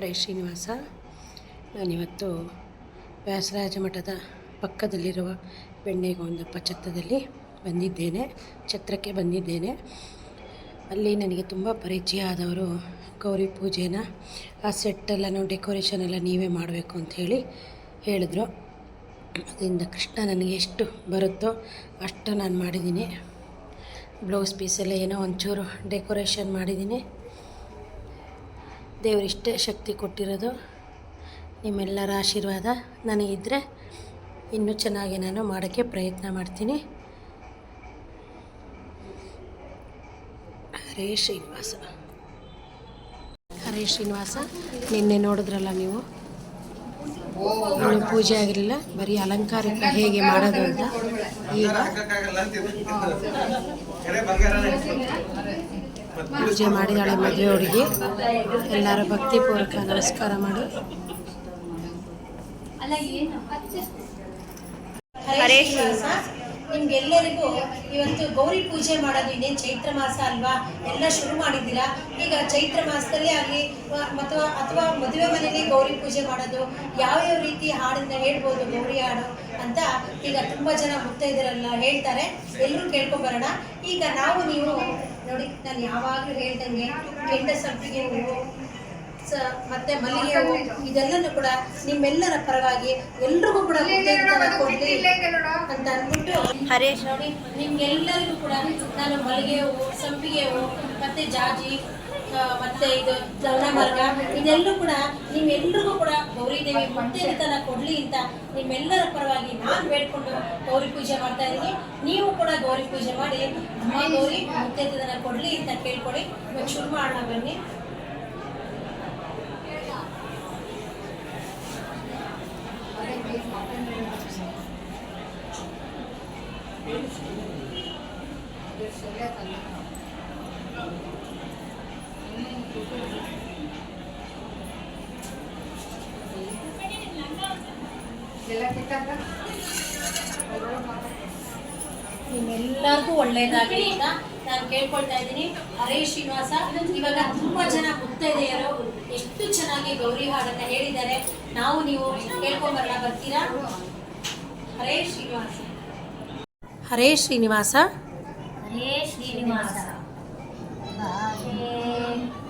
ಹರೇ ಶ್ರೀನಿವಾಸ. ನಾನಿವತ್ತು ವ್ಯಾಸರಾಜ ಮಠದ ಪಕ್ಕದಲ್ಲಿರುವ ಬೆಣ್ಣೆಗೊಂದಪ್ಪ ಛತ್ರದಲ್ಲಿ ಬಂದಿದ್ದೇನೆ, ಛತ್ರಕ್ಕೆ ಬಂದಿದ್ದೇನೆ. ಅಲ್ಲಿ ನನಗೆ ತುಂಬ ಪರಿಚಯ ಆದವರು ಗೌರಿ ಪೂಜೆನ. ಆ ಸೆಟ್ಟೆಲ್ಲನೂ ಡೆಕೋರೇಷನ್ ಎಲ್ಲ ನೀವೇ ಮಾಡಬೇಕು ಅಂತ ಹೇಳಿ ಹೇಳಿದ್ರು. ಅದರಿಂದ ಕೃಷ್ಣ ನನಗೆ ಎಷ್ಟು ಬರುತ್ತೋ ಅಷ್ಟು ನಾನು ಮಾಡಿದ್ದೀನಿ. ಬ್ಲೌಸ್ ಪೀಸೆಲ್ಲ ಏನೋ ಒಂಚೂರು ಡೆಕೋರೇಷನ್ ಮಾಡಿದ್ದೀನಿ. ದೇವರಿಷ್ಟೇ ಶಕ್ತಿ ಕೊಟ್ಟಿರೋದು. ನಿಮ್ಮೆಲ್ಲರ ಆಶೀರ್ವಾದ ನನಗಿದ್ದರೆ ಇನ್ನೂ ಚೆನ್ನಾಗಿ ನಾನು ಮಾಡೋಕ್ಕೆ ಪ್ರಯತ್ನ ಮಾಡ್ತೀನಿ. ಹರೇ ಶ್ರೀನಿವಾಸ. ಹರೇ ಶ್ರೀನಿವಾಸ, ನಿನ್ನೆ ನೋಡಿದ್ರಲ್ಲ ನೀವು? ಪೂಜೆ ಆಗಿರಲಿಲ್ಲ, ಬರೀ ಅಲಂಕಾರಿಕ ಹೇಗೆ ಮಾಡೋದು ಅಂತ. ಈಗ? ಪೂಜೆ ಮಾಡಿದಾಳೆ ಮದುವೆ ಹುಡುಗಿ ಎಲ್ಲರ ಭಕ್ತಿಪೂರ್ವಕ ನಮಸ್ಕಾರ ಮಾಡು. ನಿಮ್ಗೆಲ್ಲರಿಗೂ ಇವತ್ತು ಗೌರಿ ಪೂಜೆ ಮಾಡೋದು ಇನ್ನೇನು ಚೈತ್ರ ಮಾಸ ಅಲ್ವಾ? ಎಲ್ಲ ಶುರು ಮಾಡಿದ್ದೀರಾ? ಈಗ ಚೈತ್ರ ಮಾಸದಲ್ಲಿ ಆಗಲಿ ಅಥವಾ ಅಥವಾ ಮದುವೆ ಮನೆಯಲ್ಲಿ ಗೌರಿ ಪೂಜೆ ಮಾಡೋದು ಯಾವ್ಯಾವ ರೀತಿ ಹಾಡನ್ನ ಹೇಳ್ಬೋದು ಗೌರಿ ಹಾಡು ಅಂತ ಈಗ ತುಂಬ ಜನ ಮುತ್ತೈದರೆಲ್ಲ ಹೇಳ್ತಾರೆ. ಎಲ್ಲರೂ ಕೇಳ್ಕೊಂಬರೋಣ ಈಗ ನಾವು ನೀವು ನಾನು ಯಾವಾಗಲೂ ಹೇಳ್ದಂಗೆ ಕೆಂಡ ಸಂಪಿಗೆ ಹೂವು ಸ ಮತ್ತೆ ಮಲ್ಲಿಗೆ ಹೂವು ಇದೆಲ್ಲನೂ ಕೂಡ ನಿಮ್ಮೆಲ್ಲರ ಪರವಾಗಿ ಎಲ್ರಿಗೂ ಕೂಡ ಕೊಡ್ಲಿ ಅಂತ ಅಂದ್ಬಿಟ್ಟು ಹರೇಶ್. ನೋಡಿ ನಿಮ್ಗೆಲ್ಲರಿಗೂ ಕೂಡ ನಾನು ಮಲ್ಲಿಗೆ ಹೂವು ಸಂಪಿಗೆ ಹೂವು ಮತ್ತೆ ಜಾಜಿ ಮತ್ತೆ ಇದು ಧವಳ ಮಾರ್ಗ ಇದೆಲ್ಲೂ ಕೂಡ ನಿಮ್ಮೆಲ್ಲರಿಗೂ ಕೂಡ ಗೌರಿದೇವಿ ಮುತ್ತೈದೆತನ ಕೊಡ್ಲಿ ಅಂತ ನಿಮ್ಮೆಲ್ಲರ ಪರವಾಗಿ ನಾನು ಬೇಡ್ಕೊಂಡು ಗೌರಿ ಪೂಜೆ ಮಾಡ್ತಾ ಇದ್ದೀನಿ. ನೀವು ಕೂಡ ಗೌರಿ ಪೂಜೆ ಮಾಡಿ, ಅಮ್ಮ ಗೌರಿ ಮುತ್ತೈದೆತನ ಕೊಡ್ಲಿ ಅಂತ ಕೇಳ್ಕೊಳ್ಳಿ. ಇವಾಗ ಶುರು ಮಾಡೋಣ ಬನ್ನಿ. ನಿಮ್ಮೆಲ್ಲರಿಗೂ ಒಳ್ಳೆಯದಾಗಲಿ ಅಂತ ನಾನು ಕೇಳ್ಕೊಳ್ತಾ ಇದ್ದೀನಿ. ಹರೇ ಶ್ರೀನಿವಾಸ ಇವಾಗ ತುಂಬಾ ಜನ ಮುತ್ತೈದೆಯರು ಎಷ್ಟು ಚೆನ್ನಾಗಿ ಗೌರಿ ಹಾಡನ್ನ ಹೇಳಿದ್ದಾರೆ. ನಾವು ನೀವು ಕೇಳ್ಕೊಂಬರಲ್ಲ ಬರ್ತೀರಾ? ಹರೇ ಶ್ರೀನಿವಾಸ. ಹರೇ ಶ್ರೀನಿವಾಸ. ಹರೇ ಶ್ರೀನಿವಾಸ.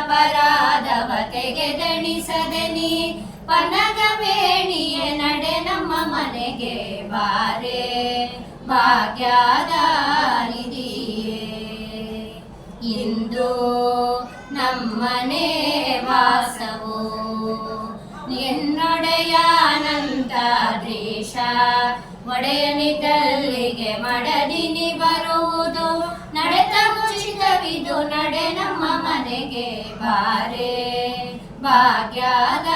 ಮಗಳ ಪರಾದವ ತೆಗೆದಣಿಸದೆ ನೀ ಪನಗ ಬೇಣಿಯ ನಡೆ ನಮ್ಮ ಮನೆಗೆ ಬಾರೆ. ಭಾಗ್ಯದ ಇಂದು ನಮ್ಮನೆ ವಾಸವು? ದೇಶ ಒಡೆಯನಿದ್ದಲ್ಲಿಗೆ ಒಡೆಯನಿದಲ್ಲಿಗೆ ಬರುವುದು ಬಾರೆ ಭಾಗ್ಯದ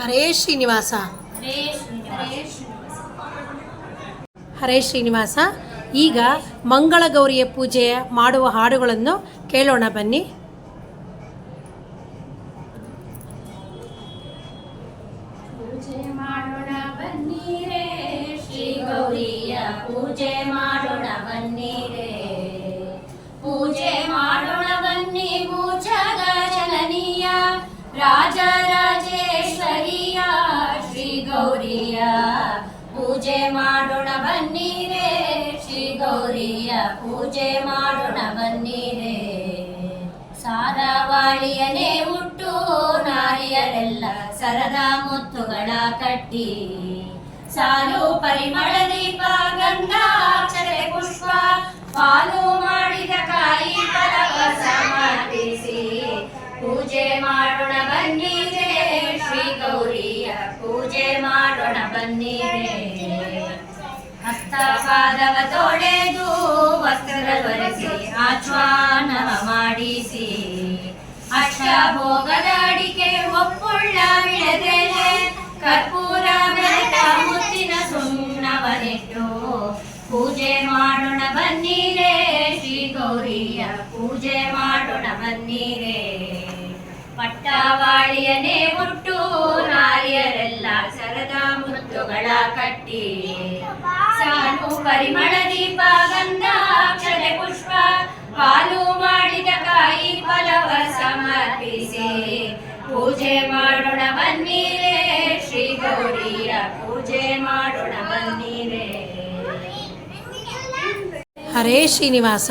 ಹರೇ ಶ್ರೀನಿವಾಸ. ಹರೇ ಶ್ರೀನಿವಾಸ. ಈಗ ಮಂಗಳ ಗೌರಿಯ ಪೂಜೆ ಮಾಡುವ ಹಾಡುಗಳನ್ನು ಕೇಳೋಣ ಬನ್ನಿ. ಮಾಡೋಣ ಬನ್ನಿರೆ. ಶ್ರೀ ಗೌರಿಯ ಪೂಜೆ ಮಾಡೋಣ ಬನ್ನಿರೆ. ಸಾರವಾಳಿಯನೇ ಹುಟ್ಟು ನಾರಿಯರೆಲ್ಲ ಸರದ ಮುತ್ತುಗಳ ಕಟ್ಟಿ. ಸಾಲು ಪರಿಮಳ ದೀಪ ಗಂಗಾಚರೆ ಪುಷ್ಪ, ಪಾಲು ಮಾಡಿದ ಕಾಯಿ ಫಲವಸ ಮಾಡಿಸಿ. ಪೂಜೆ ಮಾಡೋಣ ಬನ್ನಿರೆ, ಶ್ರೀ ಗೌರಿಯ ಪೂಜೆ ಮಾಡೋಣ ಬನ್ನಿರೆ. ಪಾದವ ತೊಳೆದು ವಸ್ತ್ರದ ಧರಿಸಿ ಆಚ್ವಾನವ ಮಾಡಿಸಿ. ಅಷ್ಟಭೋಗದ ಅಡಿಕೆ ಒಪ್ಪುಳ್ಳ ವಿಳೆದೆಲೆ ಕರ್ಪೂರ ಬೆರೆತ ಮುತ್ತಿನ ಸುಣ್ಣವನಿಟ್ಟು. ಪೂಜೆ ಮಾಡೋಣ ಬನ್ನಿರೇ, ಶ್ರೀ ಗೌರಿಯ ಪೂಜೆ ಮಾಡೋಣ ಬನ್ನಿರೇ. ಪಟ್ಟವಾಳಿಯನೇ ಹುಟ್ಟು ನಾರಿಯರೆಲ್ಲ ಸರದ ಮುತ್ತುಗಳ ಕಟ್ಟಿ. ಪರಿಮಳ ದೀಪ ಗಂಧ ಪುಷ್ಪ ಪಾಲು ಮಾಡಿದ ಕಾಯಿ ಫಲವ ಸಮರ್ಪಿಸಿ. ಪೂಜೆ ಮಾಡೋಣ ಬನ್ನೀರೇ ಶ್ರೀ ಗೌರಿಯ ಪೂಜೆ ಮಾಡೋಣ ಬನ್ನೀರೇ. ಹರೇ ಶ್ರೀನಿವಾಸ.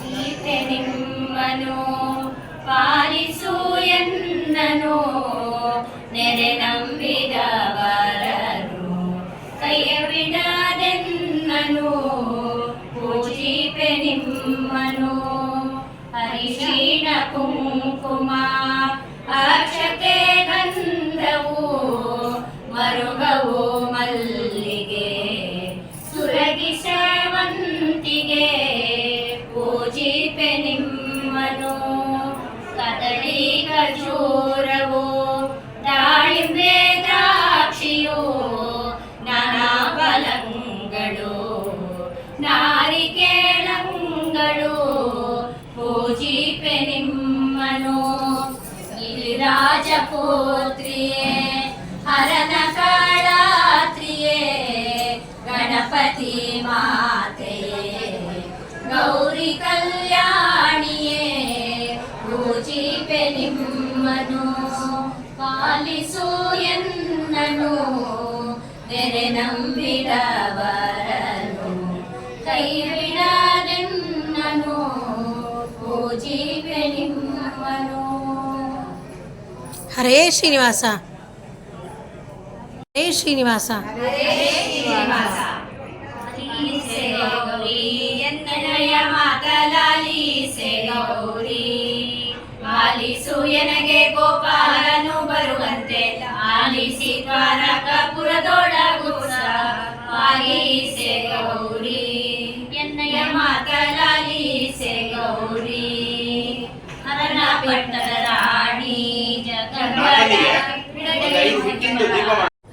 ಗೀತೆ ನಿಮ್ಮನು ಪಾಲಿಸು ಎನ್ನನು ನೆರೆ ನಂಬಿದವರನು ಕೈಯ ಬಿಡದೆನ್ನನು ಪೂಜಿಪೆ ನಿಮ್ಮನು ಹರಿಶೀಣ ಕುಂಕುಮ ಅಕ್ಷತೆ ಗಿರಿರಾಜಪುತ್ರಿಯೇ ಹರನ ಕಾಳಾತ್ರಿಯೇ ಗಣಪತಿ ಮಾತೆಯೇ ಗೌರಿ ಕಲ್ಯಾಣಿಯೇ ಪೂಜಿಪೆ ನಿಮ್ಮನು ಪಾಲಿಸು ಎನ್ನನು ನೆರೆ ನಂಬಿದವರನು ಕೈ ಹರೇ ಶ್ರೀನಿವಾಸ. ಹರೇ ಶ್ರೀನಿವಾಸ. ಆಲಿಸು ಎನಗೆ ಗೋಪಾಲನು ಬರುವಂತೆ ಆಲಿಸಿ ದ್ವಾರಕಪುರದೊಳಗು ಆಲಿಸೆ ಗೌರಿ. ಎನ್ನಯ ಮಾತಲಾಲಿಸೆ ಗೌರಿ ಹರಣ ಪಟ್ಟದ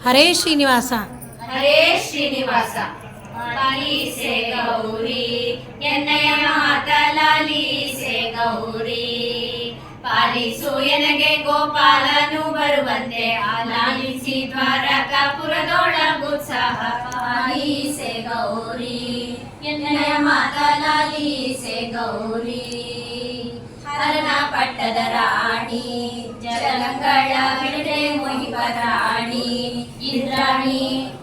ಹರೇ ಶ್ರೀನಿವಾಸ ಹರೇ ಶ್ರೀನಿವಾಸ ಲಾಲಿಸೆ ಗೌರಿ ಎನ್ನಯ ಮಾತ ಲಾಲಿಸೆ ಗೌರಿ ಪಾಲಿಸು ಎನಗೆ ಗೋಪಾಲನು ಬರುವಂತೆ ಆಲಾಲಿಸಿ ದ್ವಾರಕಾಪುರದೊಳಗುತ್ಸಾಹ ಪಾಲಿಸೆ ಗೌರಿ ಎನ್ನಯ ಮಾತ ಲಾಲಿಸೆ ಗೌರಿ ಹರನ ಪಟ್ಟದ ರಾಣಿ ಜಲಂಗಳ ಬಿಡದೆ ಮೊಹಿಬ ರಾಣಿ ಇಂದ್ರಾಣಿ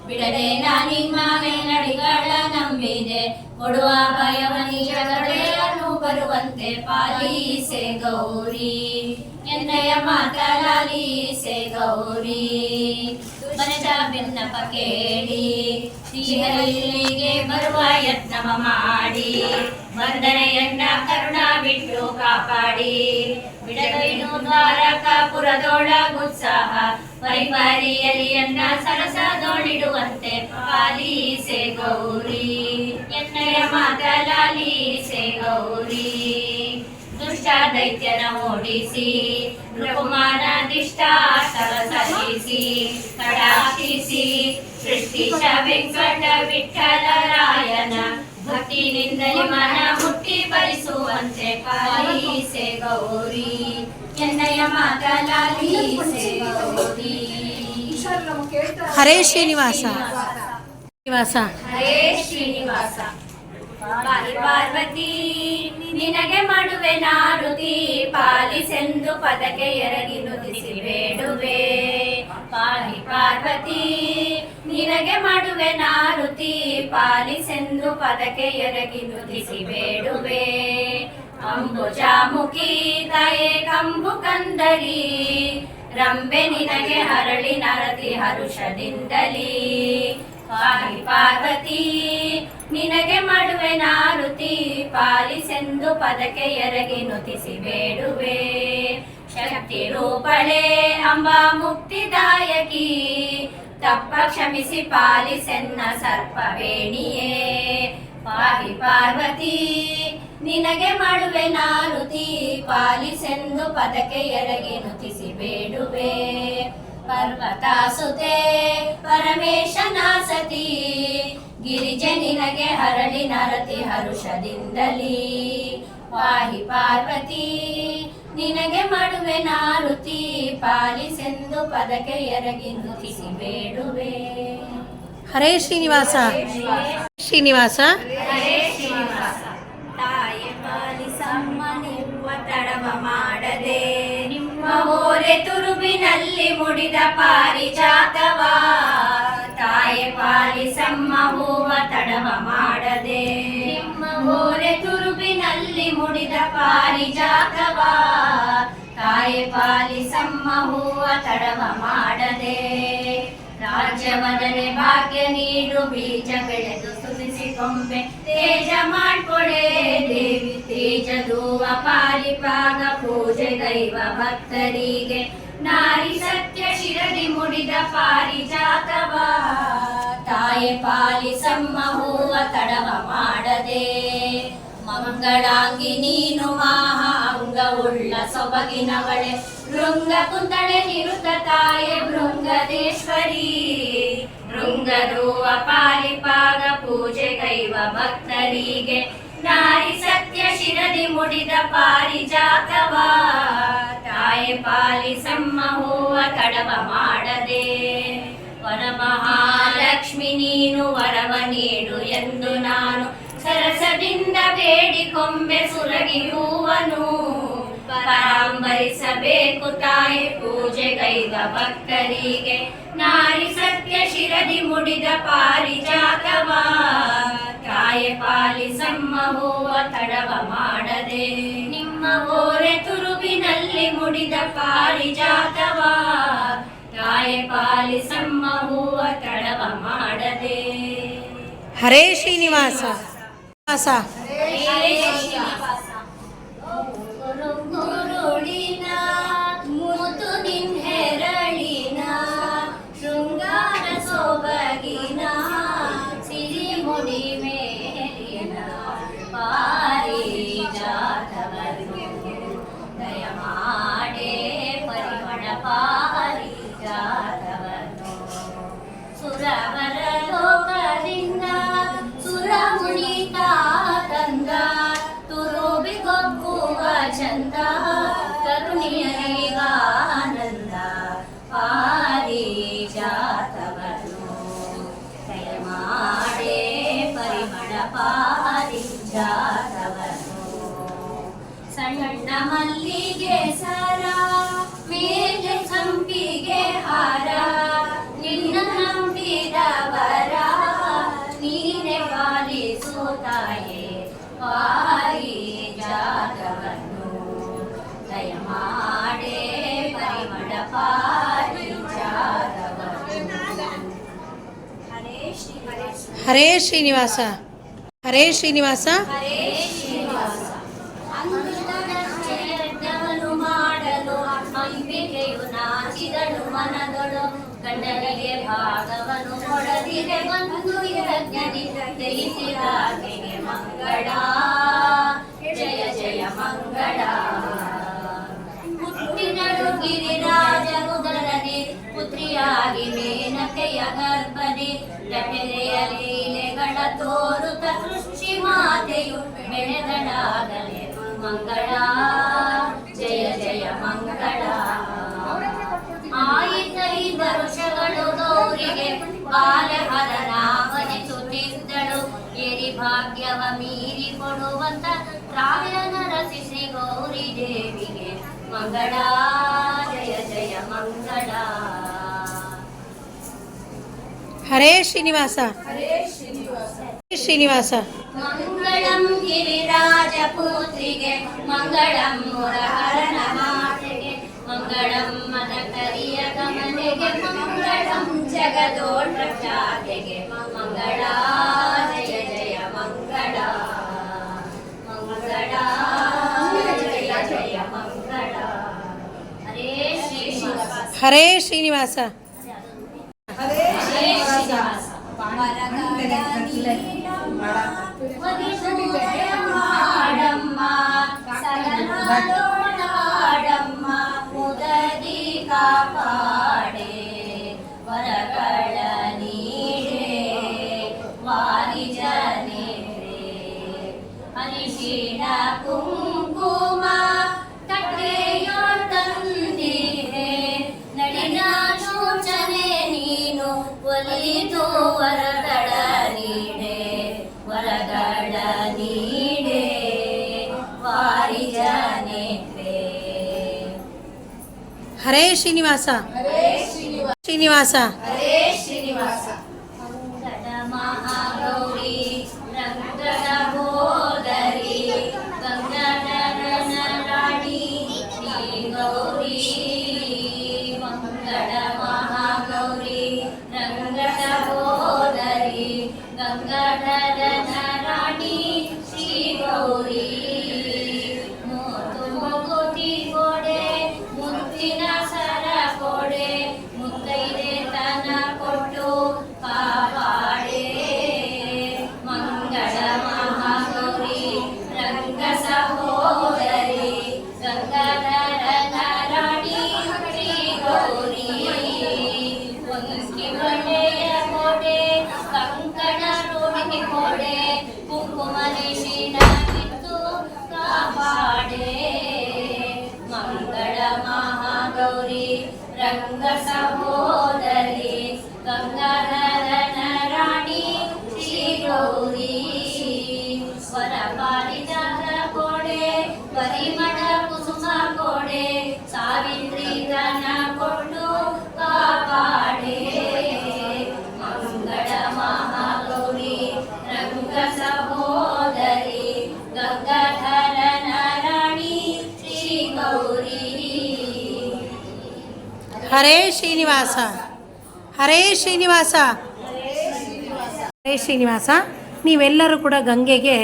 ಬಿಡದೆ ನಾನಿಮ್ಮ ಮೇಲಡಿಗಳ ನಂಬಿದೆ ಕೊಡುವ ಭಯವನಿ ಜಗಡೆಯನ್ನು ಬರುವಂತೆ ಪಾಲಿಸೆ ಗೌರಿ ಎನ್ನಯ ಸೇ ಗೌರಿ? ದುಷ್ಟ ಬಿನ್ನಪ ಕೇಳಿ ಶ್ರೀಹರಿಗೆ ಬರುವ ಯತ್ನವ ಮಾಡಿ ವಂದನೆಯನ್ನ ಕರುಣ ಬಿಟ್ಟು ಕಾಪಾಡಿ. ಬಿಡಬೇನು ದ್ವಾರಕಾಪುರದೊಳಗುತ್ಸಾಹ ವೈಪರಿಯಲಿಯನ್ನ ಸರಸದೊಳಿಡುವಂತೆ ಪಾಲಿಸೆ ಗೌರಿ. ಎನ್ನಯ ಸೇ ಗೌರಿ? ದೈತ್ಯನ ಓಡಿಸಿ ನೃಕುಮಾರ ದಿಷ್ಟಾಷ್ಟವ ಸಲ್ಲಿಸಿ ಕಡಾಕ್ಷಿಸಿ ಸೃಷ್ಟಿಸ ವೆಂಕಟ ವಿಠಲರಾಯನ ಭಕ್ತಿನಿಂದ ಮನ ಮುಟ್ಟಿ ಪರಿಸುವಂತೆ ಕಾಯಿಸೆ ಗೌರಿ. ಎನ್ನಯ ಮಾತಲಾಲಿಸೆ ಗೌರಿ. ಹರೇ ಶ್ರೀನಿವಾಸ. ಶ್ರೀನಿವಾಸ. ಹರೇ ಶ್ರೀನಿವಾಸ. ಪಾಲಿ ಪಾರ್ವತಿ, ನಿನಗೆ ಮಾಡುವೆ ನಾರುತಿ, ಪಾಲಿಸೆಂದು ಪದಕ್ಕೆ ಎರಗಿ ನುಡಿಸಿ ಬೇಡುವೆ. ಪಾಲಿ ಪಾರ್ವತಿ, ನಿನಗೆ ಮಾಡುವೆ ನಾರುತಿ, ಪಾಲಿಸೆಂದು ಪದಕ್ಕೆ ಎರಗಿ ನುಡಿಸಿ ಬೇಡುವೆ. ಅಂಬುಜಾಮುಖಿ, ತಾಯೇ ಕಂಬು ಕಂದರಿ ರಂಬೆ ನಿನಗೆ ಹರಳಿ ನರತಿ ಹರುಷದಿಂದಲಿ. ಪಾಲಿ ಪಾರ್ವತಿ, ನಿನಗೆ ಮಾಡುವೆ ನಾರುತಿ, ಪಾಲಿಸೆಂದು ಪದಕ್ಕೆ ಎರಗಿ ನುತಿಸಿ ಬೇಡುವೆ. ಶಕ್ತಿ ರೂಪಳೆ ಅಂಬ ಮುಕ್ತಿದಾಯಕಿ, ತಪ್ಪ ಕ್ಷಮಿಸಿ ಪಾಲಿಸೆನ್ನ ಸರ್ಪವೇಣಿಯೇ. ಪಾಹಿ ಪಾರ್ವತಿ, ನಿನಗೆ ಮಾಡುವೆ ನಾನುತಿ ಪಾಲಿಸೆಂದು ಪದಕ್ಕೆ ಎರಗಿ ನುತಿಸಿ ಬೇಡುವೆ. ಪರ್ವತಾಸುತೆ ಪರಮೇಶನಾಸತಿ ಗಿರಿಜೆ ನಿನಗೆ ಹರಳಿ ನರತಿ ಹರುಷದಿಂದಲಿ. ವಾಹಿ ಪಾರ್ವತಿ, ನಿನಗೆ ಮಾಡುವೆ ನಾರುತಿ ಪಾಲಿಸೆಂದು ಪದಕ್ಕೆ ಎರಗಿ ನುತಿಸಿ ಬೇಡುವೆ. ಹರೇ ಶ್ರೀನಿವಾಸ. ಶ್ರೀನಿವಾಸ. ಪಾಲಿಸಮ್ಮ ನಿಮ್ಮ ತಡವ ಮಾಡದೆ. ನಿಮ್ಮ ಓರೆ ತುರುಬಿನಲ್ಲಿ ಮುಡಿದ ಪಾರಿಜಾತವ. ತಾಯಿ ಪಾಲಿಸಮ್ಮ ಹೂವ ತಡವ ಮಾಡದೆ. ನಿಮ್ಮ ಓರೆ ತುರುಬಿನಲ್ಲಿ ಮುಡಿದ ಪಾರಿಜಾತವ. ತಾಯಿ ಪಾಲಿಸಮ್ಮ ಹೂವ ತಡವ ಮಾಡದೆ. ರಾಜ್ಯವದನೆ ಭಾಗ್ಯ ನೀಡು, ಬೀಜ ಬೆಳೆದು ಸುಲಿಸಿ ಕೊಂಬೆ. ತೇಜ ಮಾಡ್ಕೊಡೆ ದೇವಿ, ತೇಜ ದೂವ ಪಾಲಿಪಾಗ ಪೂಜೆ ದೈವ ಭಕ್ತರಿಗೆ. ನಾರಿ ಸತ್ಯ ಶಿರದಿ ಮುಡಿದ ಪಾರಿಜಾತವ. ತಾಯಿ ಪಾಲಿಸಮ್ಮ ಹೂವ ತಡವ ಮಾಡದೆ. ಮಂಗಳಾಂಗಿ ನೀನು ಮಹಾ ಅಂಗವುಳ್ಳ ಸೊಬಗಿನವಳೆ. ಭೃಂಗ ಕುಂದಳೆ ನಿರುತ ತಾಯೆ ಭೃಂಗದೇಶ್ವರಿ ಭೃಂಗರುವ ಪಾಲಿಪಾಗ ಪೂಜೆ ಕೈವ ಭಕ್ತರಿಗೆ. ನಾರಿ ಸತ್ಯ ಶಿರದಿ ಮುಡಿದ ಪಾರಿಜಾತವ. ತಾಯಿ ಪಾಲಿಸಮ್ಮ ಹೂವ ಕಡವ ಮಾಡದೆ. ವರಮಹಾಲಕ್ಷ್ಮಿ ನೀನು ವರವ ನೀಡು ಎಂದು ನಾನು ಸರಸದಿಂದ ಬೇಡಿಕೊಂಬೆ ಸುರಗಿ ಹೂವನು ಪರಾಂಬರಿಸಬೇಕು ತಾಯಿ ಪೂಜೆ ಕೈದ ಭಕ್ತರಿಗೆ. ನಾರಿ ಸತ್ಯ ಶಿರದಿ ಮುಡಿದ ಪಾರಿಜಾತವ. ತಾಯಿ ಪಾಲಿಸಮ್ಮ ಹೂವ ತಡವ ಮಾಡದೆ. ನಿಮ್ಮ ಓರೆ ತುರುಬಿನಲ್ಲಿ ಮುಡಿದ ಪಾರಿಜಾತವ. ತಾಯಿ ಪಾಲಿಸಮ್ಮ ಹೂವ ತಡವ ಮಾಡದೆ. ಹರೇ ಶ್ರೀನಿವಾಸ. ಶ್ರೀನಿವಾಸ ಮಲ್ಲಿಗೆ ಸರ ಮೇಲೆ ಸಂಪಿಗೆ ಹಾರ ನಿನ್ನ ನಂಬಿದವರ ನೀನೆ ಪಾಲಿಸು ತಾಯೇ ಪಾರಿಜಾತವನ್ನು ದಯಮಾಡೆ ಪರಿಮಳ ಪಾರಿಜಾತವನ್ನು ಜಾಗವನ್ನು ಹರೇ ಶ್ರೀನಿವಾಸ. ಹರೇ ಶ್ರೀನಿವಾಸ. ಹರೇ ಕೊಡದಿರೆ ಬಂದು ಯಜ್ಞದಿ ದಯಿಸಿದಾಕೆಗೆ ಮಂಗಳ ಜಯ ಜಯ ಮಂಗಳ ಹುಟ್ಟಿನಳು ಗಿರಿರಾಜ ತೋರುತ ಜಯ ಜಯ ಮಂಗಳ ಆಯಿತೈ ವರುಷಗಳು ಗೌರಿಗೆ ಬಾಲಹರನಾಮನಿಸುತ್ತಿದ್ದಳು ಎರಿ ಭಾಗ್ಯವ ಮೀರಿ ಕೊಡುವಂತ ರಾಯನ ರಚಿಸಿ ಗೌರಿ ದೇವಿಗೆ ಮಂಗಳ ಜಯ ಜಯ ಮಂಗಳ ಹರೇ ಶ್ರೀನಿವಾಸ ಶ್ರೀನಿವಾಸ ಮಂಗಳಂ ಗಿರಿರಾಜ ಪುತ್ರಿಗೆ ಮಂಗಳಂ ಮುರಹರನ ಮಾತೆಗೆ ಮಂಗಳಂ ಮದ ಕರಿಯ ಕಮಲೆಗೆ ಮಂಗಳಂ ಜಗದೋಷ ಜಾತೆಗೆ ಮಂಗಳ ಜಯ ಜಯ ಮಂಗಳ ಮಂಗಳ ಜಯ ಜಯ ಮಂಗಳ ಹರೇ ಶ್ರೀನಿವಾಸ ಹರೇ ಶ್ರೀನಿವಾಸ ಹರೇ ಶ್ರೀನಿವಾಸ ವರಗಳ ನೀಡಮ್ಮ ಒಲಿಸುವೆ ಮಾಡಮ್ಮ ಸಗನಾಡೋಣಾಡಮ್ಮ ಮುದದಿ ಕಾಪಾಡೆ ಅನಿಶೀಲ ಕುಂಕುಮ ತಂದಿರೆ ನಡಿನ ಸೂಚನೆ ನೀನು ಒಲಿದು ವರಗಳ ನೀಡೆ ವರಗಳ ನೀಡೆ. ಹರೇ ಶ್ರೀನಿವಾಸ. ಶ್ರೀನಿವಾಸ. ಪರಿಮಳ ಕುಸುಮ ಕೊಡೆ ಸಾವಿತ್ರಿ ಧನ ಕೊಟ್ಟು ಕಾಪಾಡೆ. ಮಂಗಳ ಮಹಾಗೌರಿ ರಂಗ ಸಹೋದರಿ ಗಂಗಾಧರನ ರಾಣಿ ಶ್ರೀ ಗೌರಿ ಹರೇ ಶ್ರೀನಿವಾಸ. ಹರೇ ಶ್ರೀನಿವಾಸ. ಹರೇ ಶ್ರೀನಿವಾಸ ನೀವೆಲ್ಲರೂ ಕೂಡ ಗಂಗೆಗೆ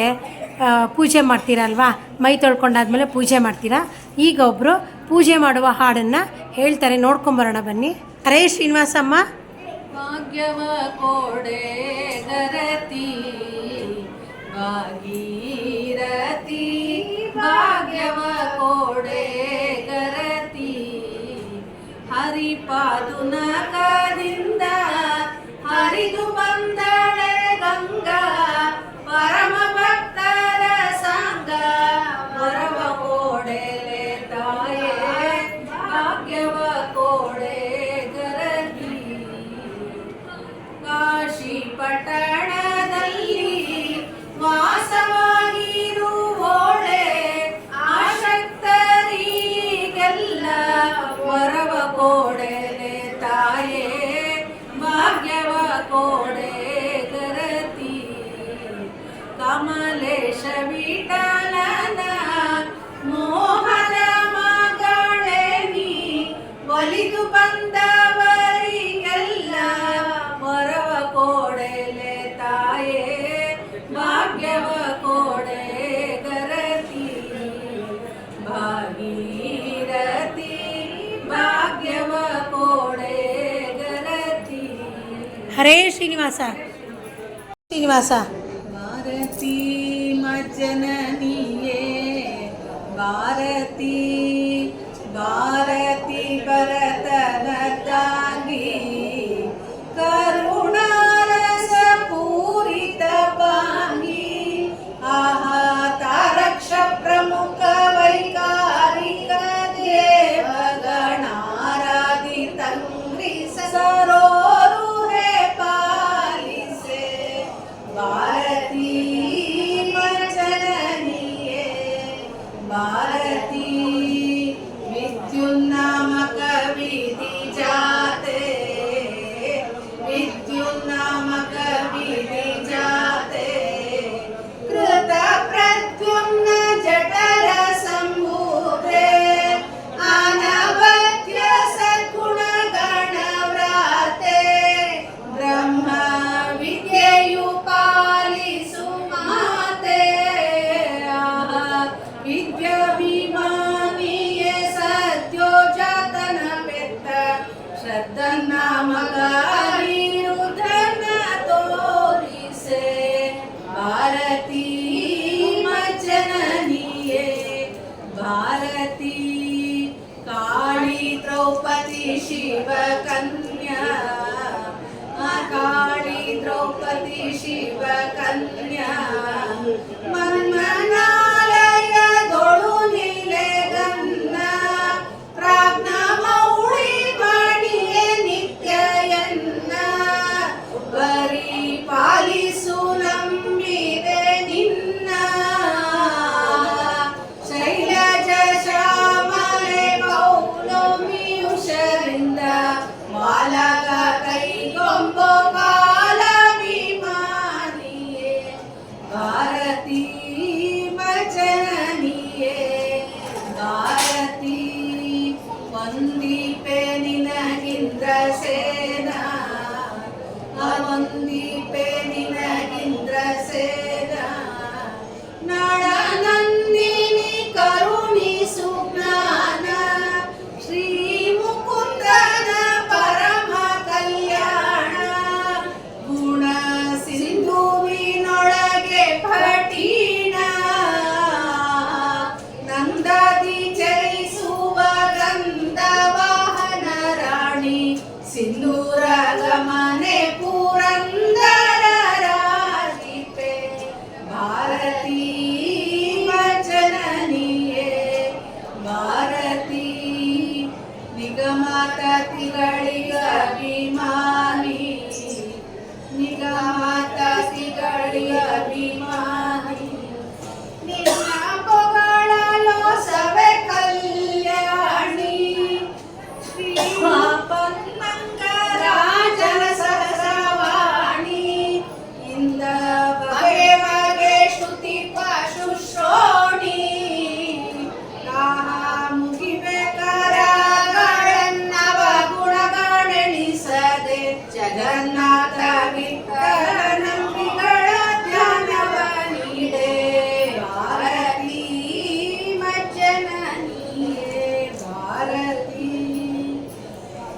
ಪೂಜೆ ಮಾಡ್ತೀರಲ್ವಾ? ಮೈ ತೊಳ್ಕೊಂಡಾದ್ಮೇಲೆ ಪೂಜೆ ಮಾಡ್ತೀರಾ? ಈಗ ಒಬ್ಬರು ಪೂಜೆ ಮಾಡುವ ಹಾಡನ್ನು ಹೇಳ್ತಾರೆ. ನೋಡ್ಕೊಂಬರೋಣ ಬನ್ನಿ. ಹರೇ ಶ್ರೀನಿವಾಸಮ್ಮ. ಭಾಗ್ಯವ ಕೋಡೆ ಗರತಿ ಭಾಗೀರತಿ ಭಾಗ್ಯವ ಕೋಡೆ ಗರತಿ ಹರಿಪಾದುನಕದಿಂದ ಒಲಿದು ಬಂದವರಿಗೆಲ್ಲ ವರವ ಕೋಡೆಲೆ ತಾಯೇ ಭಾಗ್ಯವ ಕೋಡೆ ಗರತಿ ಭಾಗೀರಥಿ ಭಾಗ್ಯವ ಕೋಡೆ ಗರತಿ ಹರೇ ಶ್ರೀನಿವಾಸ ಶ್ರೀನಿವಾಸ பரதனதா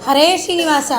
ಮಜ್ಜನನಿಯೇ ಭಾರತೀ ಹರೇ ಶ್ರೀನಿವಾಸ